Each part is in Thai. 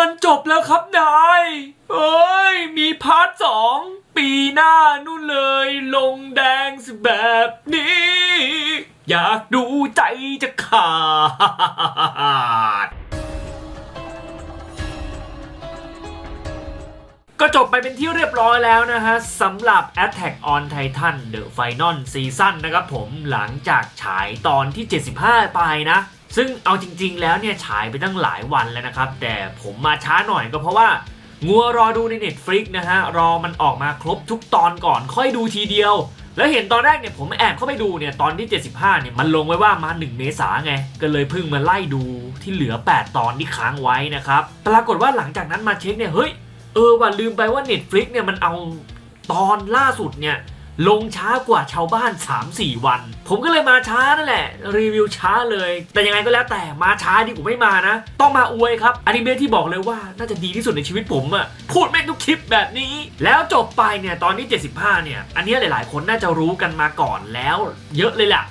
มันจบแล้วครับนายเอ้ย มีพาร์ทสองปีหน้านู่นเลย ลงแดงแบบนี้ อยากดูใจจะขาด ก็จบไปเป็นที่เรียบร้อยแล้วนะฮะสำหรับ Attack on Titan The Final Season นะครับผมหลังจากฉายตอนที่ 75 ไปนะ ซึ่งเอาจริงๆแล้วเนี่ยฉายไปตั้งหลายวันแล้วนะครับ แต่ผมมาช้าหน่อยก็เพราะว่า งัวรอดูใน Netflix นะฮะ รอมันออกมาครบทุกตอนก่อนค่อยดูทีเดียว แล้วเห็นตอนแรกเนี่ยผมแอบเข้าไปดูเนี่ยตอนที่ 75เนี่ยมันลงไว้ว่ามา 1 เมษาไง ก็เลยเพิ่งมาไล่ดูที่เหลือ 8 ตอนที่ค้างไว้นะครับ ปรากฏว่าหลังจากนั้นมาเช็คเนี่ยเฮ้ยเออว่าลืมไปว่า Netflix เนี่ยมันเอาตอนล่าสุดเนี่ย ลงช้ากว่าชาวบ้าน 3-4 วัน ผมก็เลยมาช้านั่นแหละ รีวิวช้าเลย แต่ยังไงก็แล้วแต่มาช้าดีกว่าไม่มานะ ต้องมาอวยครับอนิเมะที่บอกเลยว่าน่าจะดีที่สุดในชีวิตผมอะพูดแม่งทุกคลิปแบบนี้ แล้วจบไปเนี่ยตอนนี้ 75 เนี่ย อันนี้ยหลาย ๆ คนน่าจะรู้กันมาก่อนแล้ว เยอะเลยแหละ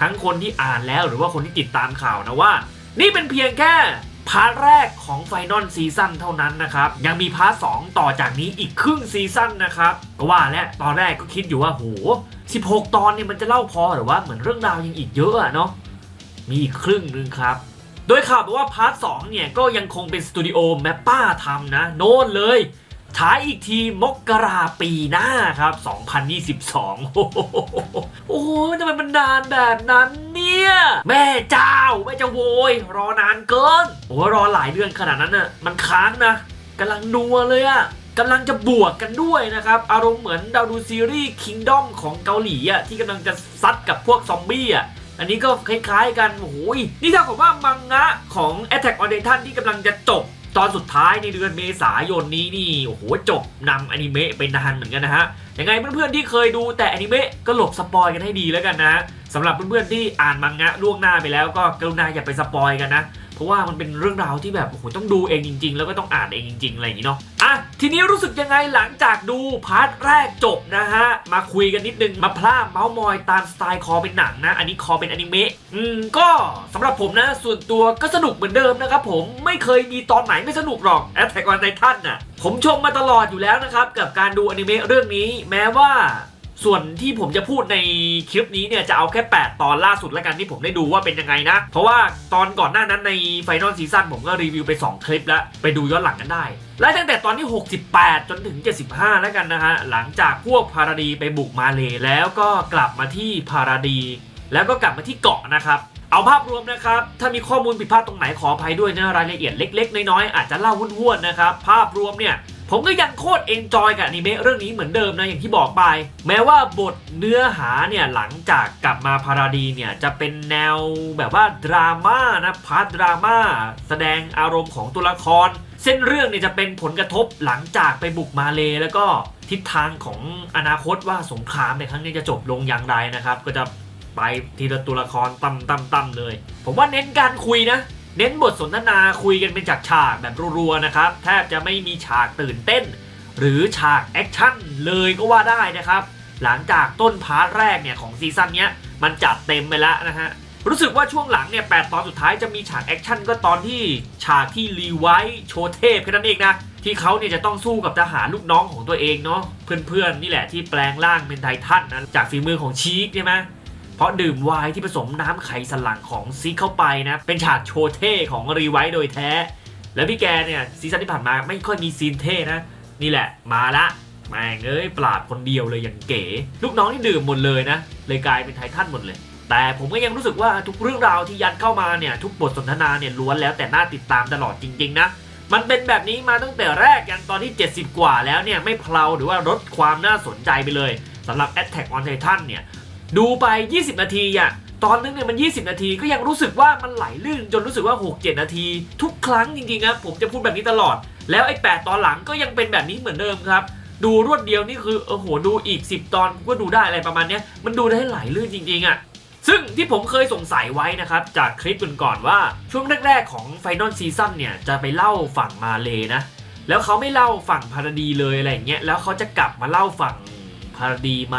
ทั้งคนที่อ่านแล้วหรือว่าคนที่ติดตามข่าวนะว่า นี่เป็นเพียงแค่ พาร์ทแรกของไฟนอลซีซั่นเท่านั้นนะครับ ยังมีพาร์ทสองต่อจากนี้อีกครึ่งซีซั่นนะครับ ก็ว่าแล้วตอนแรกก็คิดอยู่ว่าโห 16 ตอนเนี่ยมันจะเล่าพอหรือว่าเหมือนเรื่องราวยังอีกเยอะอะเนาะมีอีกครึ่งนึงครับ โดยข่าวบอกว่าพาร์ทสองเนี่ยก็ยังคงเป็นสตูดิโอแมปป้าทำนะ โน่นเลย ฉายอีกทีมกราปีหน้าครับ 2022 โอ้โหทำไมมันนานแบบนั้นเนี่ย แม่เจ้า แม่เจ้าโวย รอนานเกินโอ้รอหลายเดือนขนาดนั้นน่ะ มันค้างนะกำลังนัวเลยอะกำลังจะบวกกันด้วยนะครับ อารมณ์เหมือนดาวดูซีรีส์ Kingdom ของเกาหลีอะที่กำลังจะซัดกับพวกซอมบี้อะอันนี้ก็คล้ายๆกัน โอ้ยนี่เท่ากับว่ามังงะของ Attack on Titan ที่กำลังจะจบ ตอนสุดท้ายในเดือนเมษายนนี้นี่โอ้โหจบนำอนิเมะไปนานเหมือนกันนะฮะยังไงเพื่อนๆที่เคยดูแต่อนิเมะก็หลบสปอยกันให้ดีแล้วกันนะสำหรับเพื่อนๆที่อ่านมังงะล่วงหน้าไปแล้วก็กรุณาอย่าไปสปอยกันนะ เพราะว่ามันเป็นเรื่องราวที่แบบโอ้โหต้องดูเองจริง ๆ แล้วก็ต้องอ่านเองจริงๆอะไรอย่างนี้เนาะอะทีนี้รู้สึกยังไงหลังจากดูพาร์ทแรกจบนะฮะมาคุยกันนิดนึงมาพลาเมาส์มอยตามสไตล์คอเป็นหนังนะ อันนี้คอเป็นอนิเมะอืมก็สำหรับผมนะส่วนตัวก็สนุกเหมือนเดิมนะครับผมไม่เคยมีตอนไหนไม่สนุกหรอก Attack on Titan น่ะผมชมมาตลอดอยู่แล้วนะครับกับการดูอนิเมะเรื่องนี้แม้ว่า ส่วนที่ผมจะพูดในคลิปนี้เนี่ยจะเอาแค่ 8 ตอนล่าสุดแล้วกันที่ผมได้ดูว่าเป็นยังไงนะ เพราะว่าตอนก่อนหน้านั้นในไฟนอลซีซั่นผมก็รีวิวไป 2 คลิปแล้ว ไปดูย้อนหลังกันได้ และตั้งแต่ตอนที่ 68 จนถึง 75 แล้วกันนะฮะ หลังจากพวกพาราดีไปบุกมาเลแล้วก็กลับมาที่พาราดี แล้วก็กลับมาที่เกาะนะครับเอาภาพรวมนะครับ ถ้ามีข้อมูลผิดพลาดตรงไหนขออภัยด้วยนะรายละเอียดเล็ก ๆ น้อยๆอาจจะเล่าวุ่นๆนะครับ ภาพรวมเนี่ย ผมก็ยังโคตรเอนจอยกับอนิเมะเรื่องนี้เหมือนเดิมนะอย่างที่บอกไป แม้ว่าบทเนื้อหาเนี่ยหลังจากกลับมาพาราดีเนี่ยจะเป็นแนวแบบว่าดราม่านะพาร์ทดราม่าแสดงอารมณ์ของตัวละคร เส้นเรื่องเนี่ยจะเป็นผลกระทบหลังจากไปบุกมาเลแล้วก็ทิศทางของอนาคตว่าสงครามในครั้งนี้จะจบลงอย่างไรนะครับ ก็จะไปทีละตัวละครตั้มตั้มตั้มเลย ผมว่าเน้นการคุยนะ เน้นบทสนทนาคุยกันเป็นฉากๆแบบรัวๆนะครับ แทบจะไม่มีฉากตื่นเต้น หรือฉากแอคชั่นเลยก็ว่าได้นะครับ หลังจากต้นพาร์ทแรกเนี่ยของซีซั่นเนี้ยมันจัดเต็มไปแล้วนะฮะรู้สึกว่าช่วงหลังเนี่ยแตอนสุดท้ายจะมีฉากแอคชั่นก็ตอนที่ฉากที่รีไวท์โชเทพแค่นั้นเองนะ ที่เขาเนี่ยจะต้องสู้กับทหารลูกน้องของตัวเองเนาะเพื่อนๆนี่แหละที่แปลงร่างเป็นไททันนะจากฝีมือของชีคใช่ไหม เพราะดื่มไวน์ที่ผสมน้ำไขสันหลังของซีเข้าไปนะ เป็นฉากโชว์เท่ของรีไวท์โดยแท้ แล้วพี่แกเนี่ยซีซั่นที่ผ่านมาไม่ค่อยมีซีนเท่นะ นี่แหละมาละแม่งเอ้ยปราดคนเดียวเลยอย่างเก๋ ลูกน้องที่ดื่มหมดเลยนะ เลยกลายเป็นไททันหมดเลย แต่ผมก็ยังรู้สึกว่าทุกเรื่องราวที่ยัดเข้ามาเนี่ยทุกบทสนทนาเนี่ยล้วนแล้วแต่น่าติดตามตลอดจริงๆนะมันเป็นแบบนี้มาตั้งแต่แรกยันตอนที่ 70 กว่าแล้วเนี่ย ไม่เพลาหรือว่าลดความน่าสนใจไปเลยสำหรับ Attack on Titan เนี่ย ดูไป 20 นาทีอะตอนนึงเนี่ยมัน 20 นาทีก็ยังรู้สึกว่ามันไหลลื่นจนรู้สึกว่า 6-7 นาที ทุกครั้งจริงๆครับผมจะพูดแบบนี้ตลอด แล้วไอ้ 8 ตอนหลังก็ยังเป็นแบบนี้เหมือนเดิมครับ ดูรวดเดียวนี่คือโอ้โหดูอีก 10 ตอนก็ดูได้อะไรประมาณเนี้ยมันดูได้ไหลลื่นจริงๆอะซึ่งที่ผมเคยสงสัยไว้นะครับ จากคลิปก่อนๆว่าช่วงแรกๆของ Final Season เนี่ยจะไปเล่าฝั่งมาเลยนะ แล้วเขาไม่เล่าฝั่งพาราดีเลยอะไรอย่างเงี้ยแล้วเขาจะกลับมาเล่าฝั่งพาราดีไหม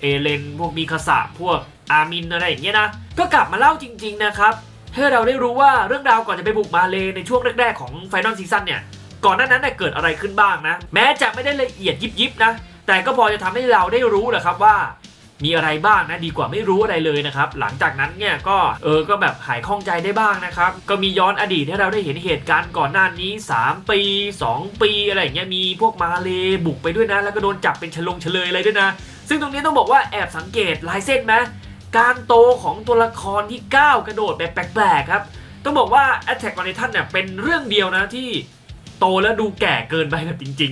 เอเลนพวกมีคาสะพวกอามินอะไรอย่างเงี้ยนะ ก็กลับมาเล่าจริง ๆ นะครับให้เราได้รู้ว่าเรื่องราวก่อนจะไปบุกมาเลในช่วงแรก ๆ ของไฟนอลซีซั่นเนี่ย ก่อนหน้านั้นเน่ยเกิดอะไรขึ้นบ้างนะ แม้จะไม่ได้ละเอียดยิบยิบๆนะ แต่ก็พอจะทำให้เราได้รู้แหละครับว่า มีอะไรบ้างนะดีกว่าไม่รู้อะไรเลยนะครับ หลังจากนั้นเนี่ยก็เออก็แบบหายข้องใจได้บ้างนะครับ ก็มีย้อนอดีตให้เราได้เห็นเหตุการณ์ก่อนหน้านี้ 3 ปี 2 ปีอะไรอย่างเงี้ยมีพวกมาเลบุกไปด้วยนะ แล้วก็โดนจับเป็นฉลงเฉลยอะไรด้วยนะ ซึ่งตรงนี้ต้องบอกว่าแอบสังเกตลายเส้นไหมการโตของตัวละครที่ก้าวกระโดดแบบแปลกๆครับ ต้องบอกว่า Attack on Titan เนี่ยเป็นเรื่องเดียวนะที่โตแล้วดูแก่เกินไปแบบจริง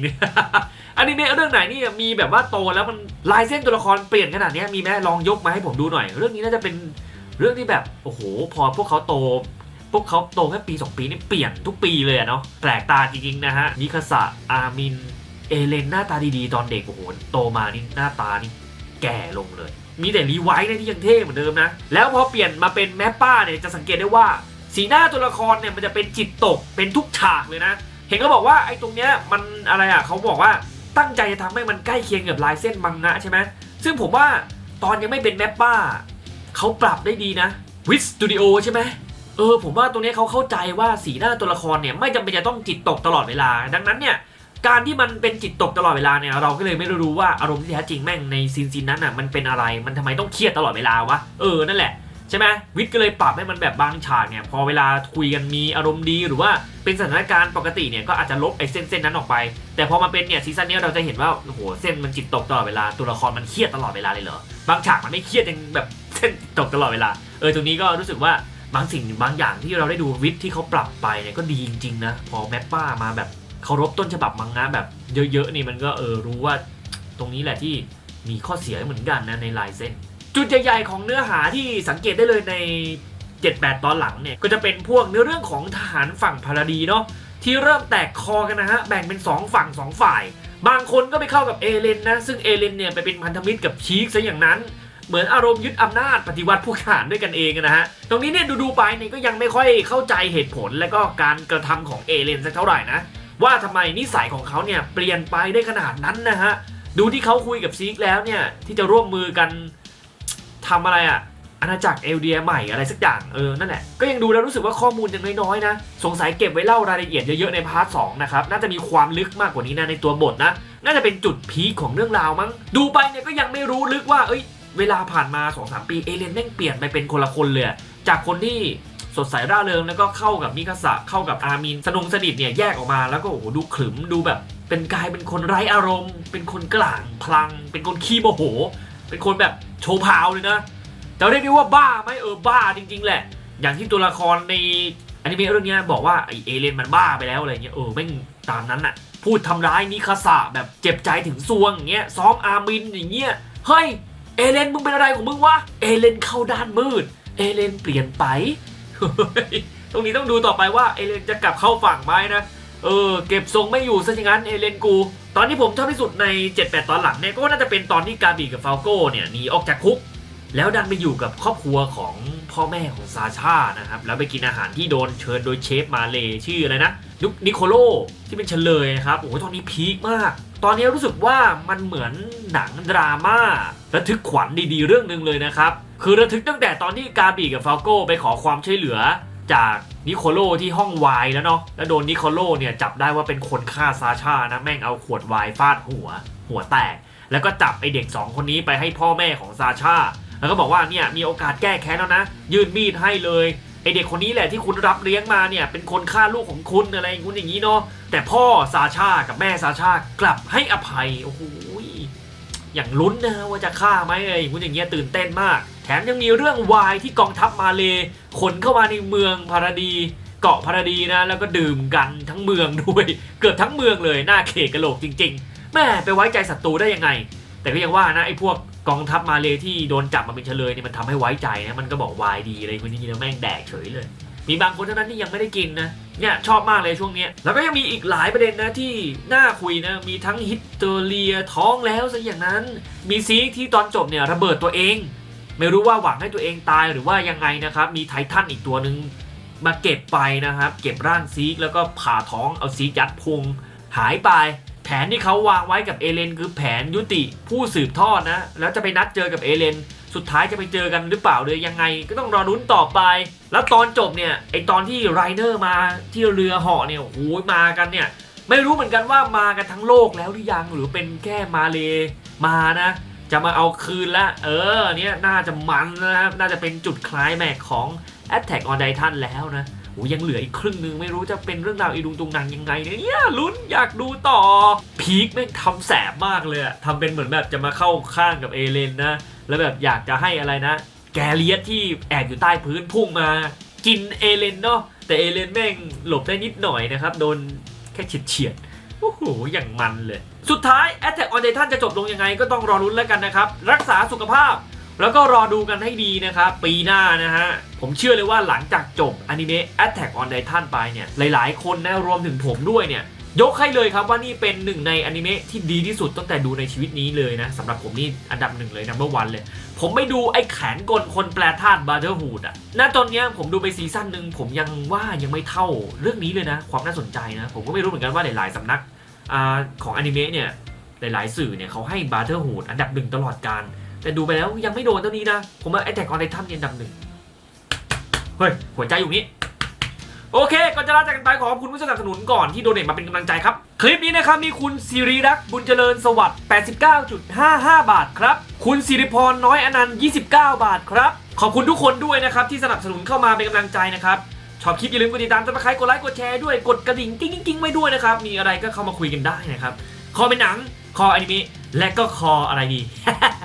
ๆอันิเมะเรื่องไหนนี่มีแบบว่าโตแล้วมันลายเส้นตัวละครเปลี่ยนขนาดนี้มีไหมลองยกมาให้ผมดูหน่อย เรื่องนี้น่าจะเป็นเรื่องที่แบบโอ้โห พอพวกเขาโต พวกเขาโตแค่ปี 2 ปีนี่เปลี่ยนทุกปีเลยเนาะแปลกตาจริงๆนะฮะมิคาสะอามิน เอเลนหน้าตาดีๆ ตอนเด็กโอ้โหโตมานี่หน้าตานี่แก่ลงเลย มีแต่รีไวท์เนี่ยที่ยังเท่เหมือนเดิมนะ แล้วพอเปลี่ยนมาเป็นแมปป้าเนี่ยจะสังเกตได้ว่า สีหน้าตัวละครเนี่ยมันจะเป็นจิตตกเป็นทุกฉากเลยนะ เห็นเขาบอกว่าไอ้ตรงเนี้ยมันอะไรอะเขาบอกว่าตั้งใจจะทำให้มันใกล้เคียงกับลายเส้นมังงะใช่ไหมซึ่งผมว่าตอนยังไม่เป็นแมปป้าเขาปรับได้ดีนะวิสตูดิโอใช่ไหมเออผมว่าตรงเนี้ยเขาเข้าใจว่าสีหน้าตัวละครเนี่ยไม่จำเป็นจะต้องจิตตกตลอดเวลา ดังนั้นเนี่ย การที่มันเป็นจิตตกตลอดเวลาเนี่ยเราก็เลยไม่รู้ว่าอารมณ์ที่แท้จริงแม่งในซีนซีนนั้นอะมันเป็นอะไรมันทำไมต้องเครียดตลอดเวลาวะเออนั่นแหละใช่ไหมวิทย์ก็เลยปรับให้มันแบบบางฉากเนี่ยพอเวลาคุยกันมีอารมณ์ดีหรือว่าเป็นสถานการณ์ปกติเนี่ยก็อาจจะลบไอ้เส้นเส้นนั้นออกไป แต่พอมาเป็นเนี่ยซีซั่นนี้เราจะเห็นว่าโอ้โหเส้นมันจิตตกตลอดเวลาตัวละครมันเครียดตลอดเวลาเลยเหรอบางฉากมันไม่เครียดยังแบบเส้นตกตลอดเวลาเออตรงนี้ก็รู้สึกว่าบางสิ่งบางอย่างที่เราได้ดูวิทย์ที่เขาปรับไปเนี่ยก็ดีจริงๆนะพอแมปป้ามาแบบ เคารพต้นฉบับมังงะแบบเยอะๆนี่มันก็เออรู้ว่าตรงนี้แหละที่มีข้อเสียเหมือนกันนะในลายเส้น จุดใหญ่ๆของเนื้อหาที่สังเกตได้เลยใน 7-8 ตอนหลังเนี่ยก็จะเป็นพวกเนื้อเรื่องของทหารฝั่งพาราดีเนาะที่เริ่มแตกคอกันนะฮะแบ่งเป็น 2 ฝั่ง 2 ฝ่าย บางคนก็ไปเข้ากับเอเลนนะซึ่งเอเลนเนี่ยไปเป็นพันธมิตรกับชีคซะอย่างนั้นเหมือนอารมณ์ยึดอำนาจปฏิวัติผู้ทหารด้วยกันเองนะฮะ ตรงนี้เนี่ยดูๆไปเนี่ยก็ยังไม่ค่อยเข้าใจเหตุผลและก็การกระทำของเอเลนสักเท่าไหร่นะ ว่าทำไมนิสัยของเขาเนี่ยเปลี่ยนไปได้ขนาดนั้นนะฮะ ดูที่เขาคุยกับซีกแล้วเนี่ย ที่จะร่วมมือกันทำอะไรอะอาณาจักรเอลเดียใหม่อะไรสักอย่างเออนั่นแหละก็ยังดูแล้วรู้สึกว่าข้อมูลยังน้อยๆนะ สงสัยเก็บไว้เล่ารายละเอียดเยอะๆในพาร์ทสนะครับ น่าจะมีความลึกมากกว่านี้นะในตัวบทนะ น่าจะเป็นจุดพีคของเรื่องราวมั้ง ดูไปเนี่ยก็ยังไม่รู้ลึกว่าเอ้ย เวลาผ่านมา 2-3 ปีเอเลนแม่งเปลี่ยนไปเป็นคนละคนเลย จากคนที่ สดใสร่าเริงแล้วก็เข้ากับมิคาสะเข้ากับอามินสนงสนิทเนี่ยแยกออกมาแล้วก็โอ้โหดูขรึมดูแบบ เป็นกายเป็นคนไร้อารมณ์ เป็นคนกลางพลัง เป็นคนขี้โมโห เป็นคนแบบโชว์พาวเลยนะจะเรียกได้ว่าบ้าไหมเออบ้าจริง ๆ แหละ อย่างที่ตัวละครในอนิเมะเรื่องเนี้ยบอกว่าไอเอเลนมันบ้าไปแล้วอะไรเงี้ยเออแม่งตามนั้นน่ะพูดทำร้ายนิคาสะแบบเจ็บใจถึงซวงอย่างเงี้ยซ้อมอามินอย่างเงี้ยเฮ้ยเอเลนมึงเป็นอะไรของมึงวะเอเลนเข้าด้านมืด เอเลนเปลี่ยนไป ตรงนี้ต้องดูต่อไปว่าเอเลนจะกลับเข้าฝั่งไหมนะ เออเก็บทรงไม่อยู่ซะอย่างนั้นเอเลนกู ตอนที่ผมชอบที่สุดใน 7-8 ตอนหลังเนี่ยก็น่าจะเป็นตอนที่กาบีกับฟาลโก้เนี่ยหนีออกจากคุก แล้วดันไปอยู่กับครอบครัวของพ่อแม่ของซาชานะครับแล้วไปกินอาหารที่โดนเชิญโดยเชฟมาเลชื่ออะไรนะนุกนิโคโลที่เป็นเฉลยนะครับโอ้โหตอนนี้พีคมากตอนนี้รู้สึกว่ามันเหมือนหนังดราม่าระทึกขวัญดีๆ เรื่องหนึ่งเลยนะครับคือระทึกตั้งแต่ตอนที่กาบีกับฟาลโก้ไปขอความช่วยเหลือจากนิโคโลที่ห้องไวน์แล้วเนาะ แล้วโดนนิโคโลเนี่ยจับได้ว่าเป็นคนฆ่าซาชานะแม่งเอาขวดไวน์ฟาดหัว หัวแตก แล้วก็จับไอเด็กสองคนนี้ไปให้พ่อแม่ของซาชา แล้วก็บอกว่าเนี่ยมีโอกาสแก้แค้นแล้วนะ ยื่นมีดให้เลยไอเด็กคนนี้แหละที่คุณรับเลี้ยงมาเนี่ยเป็นคนฆ่าลูกของคุณอะไรอย่างงู้นอย่างนี้เนาะ แต่พ่อซาชากับแม่ซาชากลับให้อภัยโอ้โห อย่างลุ้นนะว่าจะฆ่าไหมอะไรอย่างงู้นอย่างเงี้ยตื่นเต้นมาก แถมยังมีเรื่องวายที่กองทัพมาเลขนเข้ามาในเมืองพาราดีเกาะพาราดีนะ แล้วก็ดื่มกันทั้งเมืองด้วยเกือบทั้งเมืองเลยหน้าเขกกระโหลกจริง ๆ แม่ไปไว้ใจศัตรูได้ยังไง แต่ก็ยังว่านะไอ้พวกกองทัพมาเลที่โดนจับมาเป็นเฉลยเนี่ยมันทำให้ไว้ใจนะมันก็บอกวายดีอะไรคนนี้แล้วแม่งแดกเฉยเลย มีบางคนเท่านั้นที่ยังไม่ได้กินนะ เนี่ยชอบมากเลยช่วงนี้ แล้วก็ยังมีอีกหลายประเด็นนะที่น่าคุยนะ มีทั้งฮิตเตอเรียท้องแล้วซะอย่างนั้น มีซีที่ตอนจบเนี่ยระเบิดตัวเอง ไม่รู้ว่าหวังให้ตัวเองตายหรือว่ายังไงนะครับ มีไททันอีกตัวหนึ่งมาเก็บไปนะครับ เก็บร่างซีกแล้วก็ผ่าท้องเอาซีกยัดพุงหายไป แผนที่เขาวางไว้กับเอเลนคือแผนยุติผู้สืบทอดนะ แล้วจะไปนัดเจอกับเอเลน สุดท้ายจะไปเจอกันหรือเปล่าเลยยังไงก็ต้องรอรุ้นต่อไป แล้วตอนจบเนี่ยไอตอนที่ไรเนอร์มาที่เรือเหาะเนี่ยโอ้ยมากันเนี่ยไม่รู้เหมือนกันว่ามากันทั้งโลกแล้วหรือยังหรือเป็นแค่มาเลมานะ จะมาเอาคืนละเออเนี่ยน่าจะมันนะครับน่าจะเป็นจุดคล้ายแม็กของ Attack on Titan แล้วนะ โอ้ยังเหลืออีกครึ่งหนึงไม่รู้จะเป็นเรื่องราวอีดุงตุงนังยังไงเนี่ยลุ้นอยากดูต่อ พีคแม่งทำแสบมากเลยอะทำเป็นเหมือนแบบจะมาเข้าข้างกับเอเลนนะ แล้วแบบอยากจะให้อะไรนะ แกเลียสที่แอบอยู่ใต้พื้นพุ่งมา กินเอเลนเนาะแต่เอเลนแม่งหลบได้นิดหน่อยนะครับ โดนแค่เฉียดเฉียดโอ้โหอย่างมันเลย สุดท้าย Attack on Titan จะจบลงยังไงก็ต้องรอรุ้นแล้วกันนะครับ รักษาสุขภาพ แล้วก็รอดูกันให้ดีนะครับ ปีหน้านะฮะ ผมเชื่อเลยว่าหลังจากจบอนิเมะ Attack on Titan ไปเนี่ย หลาย ๆ คนนะรวมถึงผมด้วยเนี่ย ยกให้เลยครับว่านี่เป็นหนึ่งในอนิเมะที่ดีที่สุดตั้งแต่ดูในชีวิตนี้เลยนะสำหรับผมนี่อันดับหนึ่งเลยนัมเบอร์วันเลย ผมไปดูไอ้แขนกลคนแปลธาตุบาร์เ r อร์ฮูดอะณตอนนี้ผมดูไปซีซั่นหนึ่งผมยังว่ายังไม่เท่าเรื่องนี้เลยนะ ความน่าสนใจนะ ผมก็ไม่รู้เหมือนกันว่าหลาย ๆสำนักอของอนิเมะเนี่ยหลาย ๆ สื่อเนี่ยเขาให้บาร์เ r อร์ฮูดอันดับหนึ่งตลอดการ แต่ดูไปแล้วยังไม่โดนเท่านี้นะ ผมว่าไอ้แท็กออนไททันเนี่ยอันดับหนึ่งเฮ้ย หัวใจอยู่นี้ โอเค ก่อนจะลาจากกันไปขอขอบคุณผู้สนับสนุนก่อนที่โดเนทมาเป็นกำลังใจครับ คลิปนี้นะครับ มีคุณสิริรักษ์บุญเจริญสวัสดิ์ 89.55 บาทครับ คุณสิริพรน้อยอนันต์ 29 บาทครับ ขอบคุณทุกคนด้วยนะครับ ที่สนับสนุนเข้ามาเป็นกำลังใจนะครับชอบคลิปอย่าลืมกดติดตามซับสไครต์กดไลค์กดแชร์ด้วยกดกระดิ่งกิ้งกิ้งกิ้งไว้ด้วยนะครับ มีอะไรก็เข้ามาคุยกันได้นะครับ คอเป็นหนัง คออนิเมะและก็คออะไรดี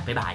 บ๊ายบาย